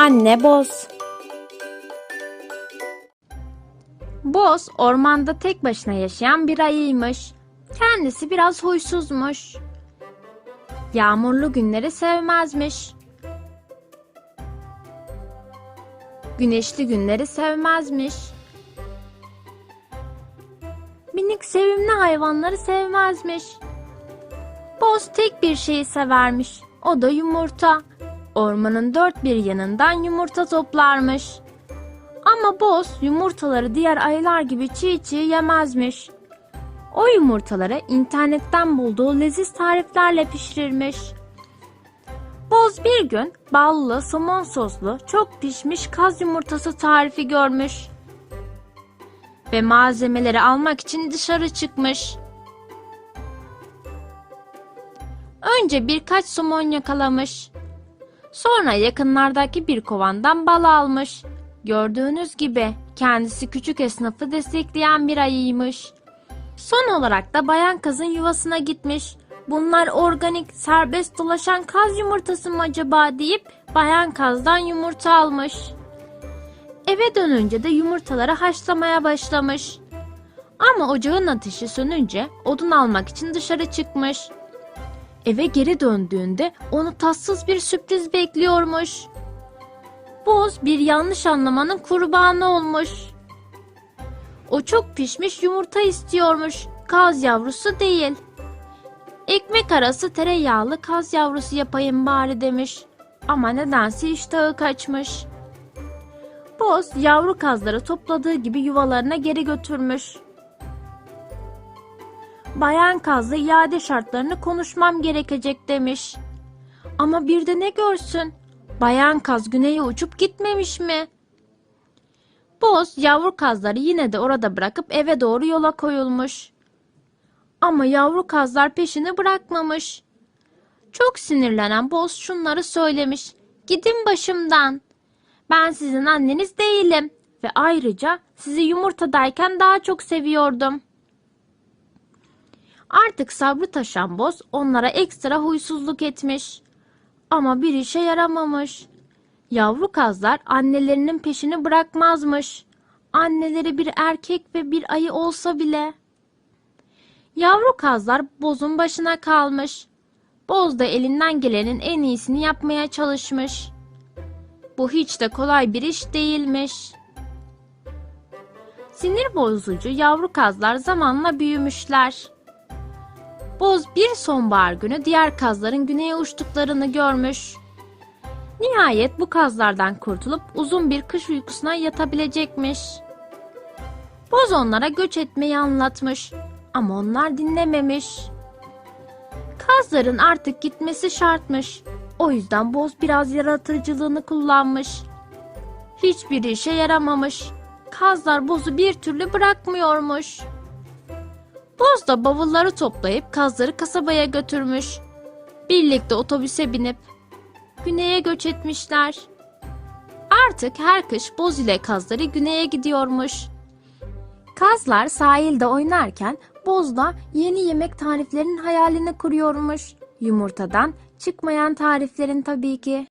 Anne Boz Boz ormanda tek başına yaşayan bir ayıymış. Kendisi biraz huysuzmuş. Yağmurlu günleri sevmezmiş. Güneşli günleri sevmezmiş. Minik sevimli hayvanları sevmezmiş. Boz tek bir şeyi severmiş. O da yumurta. Ormanın dört bir yanından yumurta toplarmış. Ama Boz yumurtaları diğer ayılar gibi çiğ çiğ yemezmiş. O yumurtaları internetten bulduğu leziz tariflerle pişirirmiş. Boz bir gün ballı, somon soslu, çok pişmiş kaz yumurtası tarifi görmüş. Ve malzemeleri almak için dışarı çıkmış. Önce birkaç somon yakalamış. Sonra yakınlardaki bir kovandan bal almış. Gördüğünüz gibi kendisi küçük esnafı destekleyen bir ayıymış. Son olarak da bayan kazın yuvasına gitmiş. Bunlar organik, serbest dolaşan kaz yumurtası mı acaba deyip bayan kazdan yumurta almış. Eve dönünce de yumurtaları haşlamaya başlamış. Ama ocağın ateşi sönünce odun almak için dışarı çıkmış. Eve geri döndüğünde onu tatsız bir sürpriz bekliyormuş. Boz bir yanlış anlamanın kurbanı olmuş. O çok pişmiş yumurta istiyormuş. Kaz yavrusu değil. Ekmek arası tereyağlı kaz yavrusu yapayım bari demiş. Ama nedense iştahı kaçmış. Boz yavru kazları topladığı gibi yuvalarına geri götürmüş. Bayan kazla iade şartlarını konuşmam gerekecek demiş. Ama bir de ne görsün? Bayan kaz güneye uçup gitmemiş mi? Boz yavru kazları yine de orada bırakıp eve doğru yola koyulmuş. Ama yavru kazlar peşini bırakmamış. Çok sinirlenen Boz şunları söylemiş. Gidin başımdan. Ben sizin anneniz değilim ve ayrıca sizi yumurtadayken daha çok seviyordum. Artık sabrı taşan Boz onlara ekstra huysuzluk etmiş. Ama bir işe yaramamış. Yavru kazlar annelerinin peşini bırakmazmış. Anneleri bir erkek ve bir ayı olsa bile. Yavru kazlar bozun başına kalmış. Boz da elinden gelenin en iyisini yapmaya çalışmış. Bu hiç de kolay bir iş değilmiş. Sinir bozucu yavru kazlar zamanla büyümüşler. Boz bir sonbahar günü diğer kazların güneye uçtuklarını görmüş. Nihayet bu kazlardan kurtulup uzun bir kış uykusuna yatabilecekmiş. Boz onlara göç etmeyi anlatmış ama onlar dinlememiş. Kazların artık gitmesi şartmış. O yüzden Boz biraz yaratıcılığını kullanmış. Hiçbir işe yaramamış. Kazlar Boz'u bir türlü bırakmıyormuş. Boz da bavulları toplayıp kazları kasabaya götürmüş. Birlikte otobüse binip güneye göç etmişler. Artık her kış Boz ile kazları güneye gidiyormuş. Kazlar sahilde oynarken Boz da yeni yemek tariflerinin hayalini kuruyormuş. Yumurtadan çıkmayan tariflerin tabii ki.